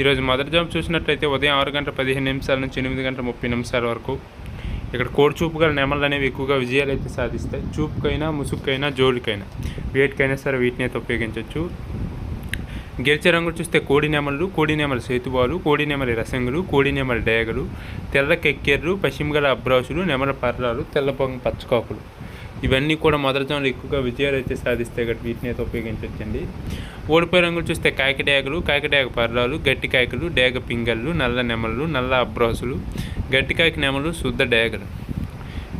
ఈరోజు మొదటి జాబ్ చూసినట్లయితే ఉదయం ఆరు గంటల పదిహేను నిమిషాల నుంచి ఎనిమిది గంటల ముప్పై నిమిషాల వరకు. ఇక్కడ కోడి చూపు గల నెమలు అనేవి ఎక్కువగా విజయాలు అయితే సాధిస్తాయి. చూపుకైనా ముసుగుకైనా జోలికైనా. వేటికైనా సరే వీటిని అయితే ఉపయోగించవచ్చు గెలిచే రంగులు చూస్తే కోడి నెమలు కోడి నెమల సేతువాలు కోడి నెమలి రసంగులు కోడి నెమల డేగలు తెల్ల కెక్కెర్లు పశ్చిమగల అబ్రాసులు నెమల పర్రాలు తెల్ల పొంగ పచ్చకాకులు. ఇవన్నీ కూడా మొదటి ఎక్కువగా విజయాలు అయితే సాధిస్తే కాబట్టి వీటిని అయితే ఉపయోగించవచ్చండి ఓడిపోయే రంగులు చూస్తే కాకి డేగలు కాకి డేగ పర్రాలు గట్టి కాయకులు డేగ పింగళ్ళు నల్ల నెమలు నల్ల అబ్రాసులు గట్టి కాకి నెమలు శుద్ధ డేగలు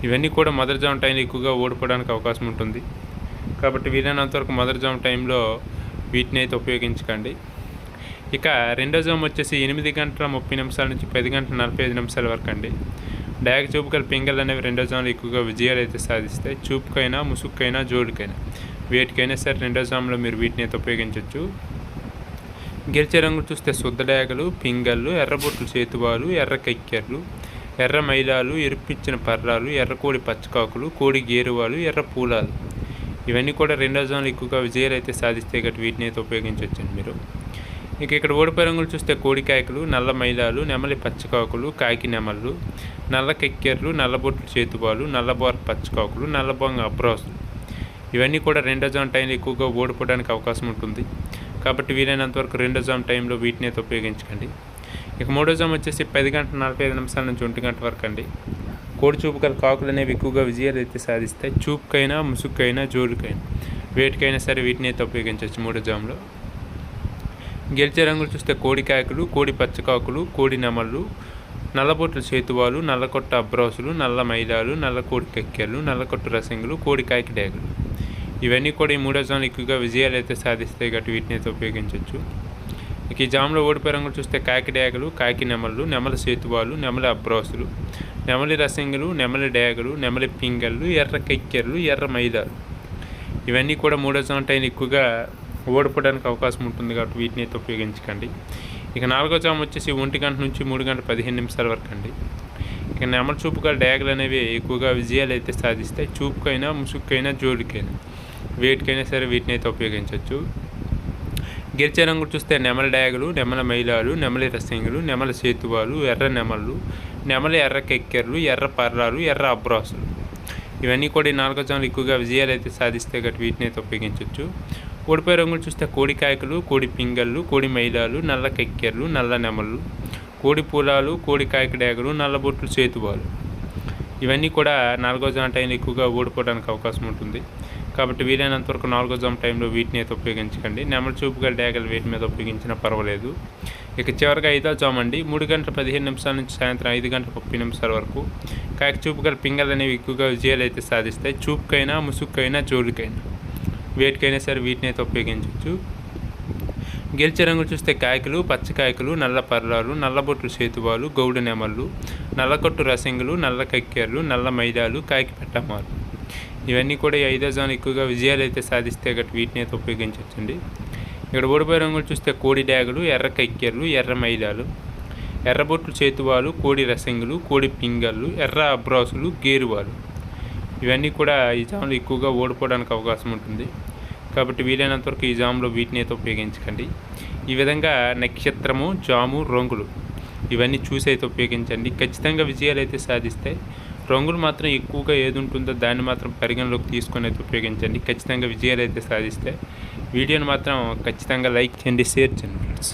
ఇవన్నీ కూడా మదర్ జామ్ టైంలో ఎక్కువగా ఓడిపోవడానికి అవకాశం ఉంటుంది. కాబట్టి వీలైనంతవరకు మదర్ జామ్ టైంలో వీటిని అయితే ఉపయోగించకండి. ఇక రెండో జామ్ వచ్చేసి ఎనిమిది గంటల ముప్పై నిమిషాల నుంచి పది గంటల నలభై ఐదు నిమిషాల వరకు అండి. డాగ చూపుకల పింగల్ అనేవి రెండో జామ్లో ఎక్కువగా విజయాలు అయితే సాధిస్తాయి. చూపుకైనా ముసుక్కైనా జోడుకైనా. వేటికైనా సరే రెండో జామ్లో మీరు వీటిని అయితే ఉపయోగించవచ్చు గెలిచే రంగులు చూస్తే శుద్ధ డేగలు పింగళ్ళు ఎర్రబొట్లు చేతువాలు ఎర్ర కెక్కెర్లు ఎర్ర మైలాలు ఎరుపిచ్చిన పర్రాలు ఎర్రకోడి పచ్చకాకులు కోడి గేరువాలు ఎర్ర పూలాలు. ఇవన్నీ కూడా రెండో జోన్లు ఎక్కువగా విజయాలు అయితే సాధిస్తే గట్టి వీటిని అయితే ఉపయోగించవచ్చండి మీరు. ఇక ఇక్కడ ఓడిపోయే రంగులు చూస్తే కోడికాయకులు నల్ల మైలాలు నెమలి పచ్చకాకులు కాకి నెమళ్ళు నల్ల కెక్కెర్లు నల్లబొట్లు చేతుబాలు నల్లబోర పచ్చకాకులు నల్లబొంగ అబ్రాసులు. ఇవన్నీ కూడా రెండో జామ్ టైంలో ఎక్కువగా ఓడిపోవడానికి అవకాశం ఉంటుంది. కాబట్టి వీలైనంత వరకు రెండో జామ్ టైంలో వీటిని అయితే ఉపయోగించకండి. ఇక మూడో జామ్ వచ్చేసి పది గంటల నలభై ఐదు నిమిషాల నుంచి ఒంటి గంట వరకు అండి. కోడి చూపు గల కాకులు అనేవి ఎక్కువగా విజయాలు అయితే సాధిస్తాయి. చూపుకైనా ముసుగుకైనా జోడుకైనా వేటికైనా సరే వీటిని అయితే ఉపయోగించవచ్చు మూడో జామ్లో. గెలిచే రంగులు చూస్తే కోడికాయకులు కోడి పచ్చకాకులు కోడి నెమళ్ళు నల్లబొట్ల చేతువాలు నల్లకొట్ట అబ్రాసులు నల్ల మైదాలు నల్ల కోడి కక్కెలు నల్లకొట్టు రసింగులు కోడి కాకిడాకులు డేగలు. ఇవన్నీ కూడా ఈ మూడో జామ్లు ఎక్కువగా విజయాలు అయితే సాధిస్తాయి కాబట్టి వీటిని అయితే ఉపయోగించవచ్చు ఇక ఈ జామ్లో ఓడిపోయే రంగులు చూస్తే కాకి డేగలు కాకి నెమళ్ళు నెమల సేతువాలు నెమలి అబ్రాసులు నెమలి రసింగులు నెమలి డేగలు నెమలి పింగళ్ళు ఎర్ర కెక్కెర్లు ఎర్ర మైదాలు. ఇవన్నీ కూడా మూడో జామ్ టైం ఎక్కువగా ఓడిపోవడానికి అవకాశం ఉంటుంది కాబట్టి వీటిని అయితే ఉపయోగించకండి. ఇక నాలుగో జామ్ వచ్చేసి ఒంటి గంట నుంచి మూడు గంటల పదిహేను నిమిషాల వరకు అండి. ఇక నెమల చూపుగా డ్యాగులు అనేవి ఎక్కువగా విజయాలు అయితే సాధిస్తాయి. చూపుకైనా ముసుగుకైనా జోడికైనా వేటికైనా సరే వీటిని అయితే ఉపయోగించవచ్చు. గిరిచే రంగు చూస్తే నెమల డ్యాగులు నెమల మైలాలు నెమలి రసింగులు నెమల సేతువాలు ఎర్ర నెమళ్ళు నెమలి ఎర్ర కెక్కెర్లు ఎర్ర పర్రాలు ఎర్ర అబ్రాసులు. ఇవన్నీ కూడా ఈ నాలుగో జాములు ఎక్కువగా విజయాలు అయితే సాధిస్తే గట్టి వీటిని అయితే ఉపయోగించవచ్చు. ఓడిపోయే రంగులు చూస్తే కోడి కాయకులు కోడి పింగళ్ళు కోడి మైలాలు నల్ల కెక్కెర్లు నల్ల నెమళ్ళు కోడి పూలాలు కోడి కాయక డేగలు నల్లబొట్లు చేతువాలు ఇవన్నీ కూడా నాలుగో జామ్ టైంలో ఎక్కువగా ఓడిపోవడానికి అవకాశం ఉంటుంది. కాబట్టి వీలైనంత వరకు నాలుగో జామ్ టైంలో వీటిని అయితే ఉపయోగించకండి. నెమల చూపుగా డేగలు వీటి మీద ఉపయోగించినా పర్వాలేదు. ఇక చివరిగా ఐదో జామ్ అండి. మూడు గంటల పదిహేను నిమిషాల నుంచి సాయంత్రం ఐదు గంటల ముప్పై నిమిషాల వరకు కాకి చూపుగల పింగలు అనేవి ఎక్కువగా విజయాలు అయితే సాధిస్తాయి. చూపుకైనా ముసుగుకైనా జోలికైనా. వేటికైనా సరే వీటిని అయితే ఉపయోగించవచ్చు. గెలిచే రంగులు చూస్తే కాయకులు పచ్చకాయకులు నల్ల పర్రాలు నల్లబొట్లు సేతువాలు గౌడ నెమళ్ళు నల్లకొట్టు రసింగులు నల్ల కక్కెర్లు నల్ల మైదాలు కాయకి పెట్టమాలు ఇవన్నీ కూడా ఈ ఐదో జోన్ ఎక్కువగా విజయాలు అయితే సాధిస్తే గట్టి వీటిని అయితే ఉపయోగించవచ్చండి. ఇక్కడ ఓడిపోయే రంగులు చూస్తే కోడి డాగులు ఎర్ర కక్కెర్లు ఎర్ర మైదాలు ఎర్రబొట్లు చేతువాలు కోడి రసంగులు కోడి పింగళ్ళు ఎర్ర అబ్రాసులు గేరువాలు. ఇవన్నీ కూడా ఈ జామ్లో ఎక్కువగా ఓడిపోవడానికి అవకాశం ఉంటుంది. కాబట్టి వీలైనంత వరకు ఈ జామ్లో వీటిని అయితే ఉపయోగించకండి. ఈ విధంగా నక్షత్రము జాము రంగులు ఇవన్నీ చూసి అయితే ఉపయోగించండి. ఖచ్చితంగా విజయాలు అయితే సాధిస్తాయి రంగులు మాత్రం ఎక్కువగా ఏది ఉంటుందో దాన్ని మాత్రం పరిగణలోకి తీసుకొని అయితే ఉపయోగించండి. ఖచ్చితంగా విజయాలు అయితే సాధిస్తాయి వీడియోని మాత్రం ఖచ్చితంగా లైక్ చేయండి షేర్ చేయండి ఫ్రెండ్స్